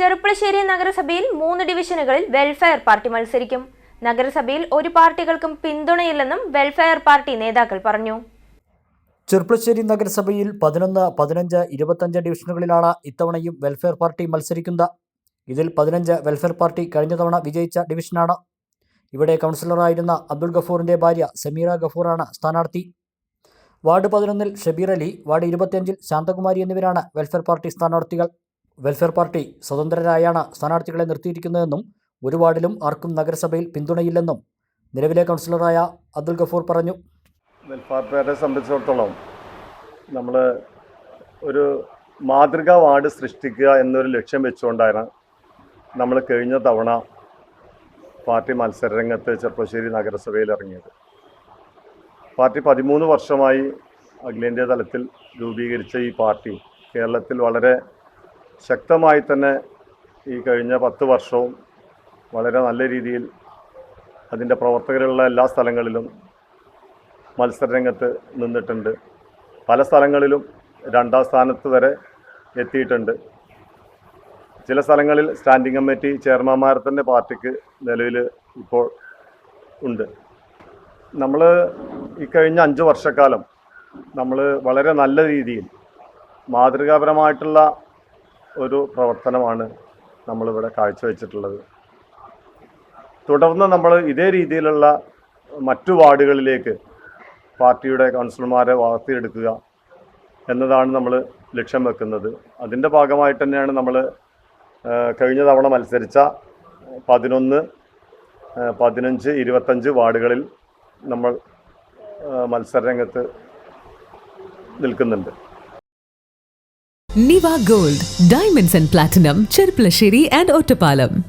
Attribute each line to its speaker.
Speaker 1: ചെറുപ്പളശ്ശേരി നഗരസഭയിൽ മൂന്ന് ഡിവിഷനുകളിൽ welfare party മത്സരിക്കും. നഗരസഭയിൽ ഒരു പാർട്ടികൾക്കും പിന്തുണയില്ലെന്നും വെൽഫെയർ പാർട്ടി നേതാക്കൾ പറഞ്ഞു.
Speaker 2: ചെറുപ്പളശ്ശേരി നഗരസഭയിൽ പതിനൊന്ന് പതിനഞ്ച് ഇരുപത്തഞ്ച് ഡിവിഷനുകളിലാണ് ഇത്തവണയും വെൽഫെയർ പാർട്ടി മത്സരിക്കുന്നത്. ഇതിൽ പതിനഞ്ച് വെൽഫെയർ പാർട്ടി കഴിഞ്ഞ തവണ വിജയിച്ച ഡിവിഷനാണ്. ഇവിടെ കൗൺസിലറായിരുന്ന അബ്ദുൾ ഗഫൂറിന്റെ ഭാര്യ സമീറ ഗഫൂറാണ് സ്ഥാനാർത്ഥി. വാർഡ് പതിനൊന്നിൽ ഷബീർ അലി വാർഡ് ഇരുപത്തിയഞ്ചിൽ ശാന്തകുമാരി എന്നിവരാണ് വെൽഫെയർ പാർട്ടി സ്ഥാനാർത്ഥികൾ. വെൽഫെയർ പാർട്ടി സ്വതന്ത്രരായാണ് സ്ഥാനാർത്ഥികളെ നിർത്തിയിരിക്കുന്നതെന്നും ഒരു വാർഡിലും ആർക്കും നഗരസഭയിൽ പിന്തുണയില്ലെന്നും നിലവിലെ കൗൺസിലറായ അബ്ദുൽ ഗഫൂർ പറഞ്ഞു.
Speaker 3: വെൽഫെയർപാർട്ടിയെ സംബന്ധിച്ചിടത്തോളം നമ്മൾ ഒരു മാതൃകാ വാർഡ് സൃഷ്ടിക്കുക എന്നൊരു ലക്ഷ്യം വെച്ചുകൊണ്ടാണ് നമ്മൾ കഴിഞ്ഞ തവണ പാർട്ടി മത്സരരംഗത്ത് ചെറുപ്പശ്ശേരി നഗരസഭയിൽ ഇറങ്ങിയത്. പാർട്ടി പതിമൂന്ന് വർഷമായി അഖിലേന്ത്യാ തലത്തിൽ രൂപീകരിച്ച ഈ പാർട്ടി കേരളത്തിൽ വളരെ ശക്തമായി തന്നെ ഈ കഴിഞ്ഞ പത്ത് വർഷവും വളരെ നല്ല രീതിയിൽ അതിന്റെ പ്രവർത്തകരുള്ള എല്ലാ സ്ഥലങ്ങളിലും മത്സരരംഗത്ത് നിന്നിട്ടുണ്ട്. പല സ്ഥലങ്ങളിലും രണ്ടാം സ്ഥാനത്ത് വരെ എത്തിയിട്ടുണ്ട്. ചില സ്ഥലങ്ങളിൽ സ്റ്റാൻഡിംഗ് കമ്മിറ്റി ചെയർമാൻമാർ തന്നെ പാർട്ടിക്ക് നിലവിൽ ഇപ്പോൾ ഉണ്ട്. നമ്മൾ ഈ കഴിഞ്ഞ അഞ്ച് വർഷക്കാലം നമ്മൾ വളരെ നല്ല രീതിയിൽ മാതൃകാപരമായിട്ടുള്ള ഒരു പ്രവർത്തനമാണ് നമ്മളിവിടെ കാഴ്ചവെച്ചിട്ടുള്ളത്. തുടർന്ന് നമ്മൾ ഇതേ രീതിയിലുള്ള മറ്റു വാർഡുകളിലേക്ക് പാർട്ടിയുടെ കൗൺസിലർമാരെ വളർത്തിയെടുക്കുക എന്നതാണ് നമ്മൾ ലക്ഷ്യം വെക്കുന്നത്. അതിന്റെ ഭാഗമായിട്ട് തന്നെയാണ് നമ്മൾ കഴിഞ്ഞ തവണ മത്സരിച്ച പതിനൊന്ന് പതിനഞ്ച് ഇരുപത്തഞ്ച് വാർഡുകളിൽ നമ്മൾ മത്സര മത്സരരംഗത്ത് നിൽക്കുന്നുണ്ട്.
Speaker 4: Niva Gold, Diamonds and Platinum, Chirplashiri and Ottapalam.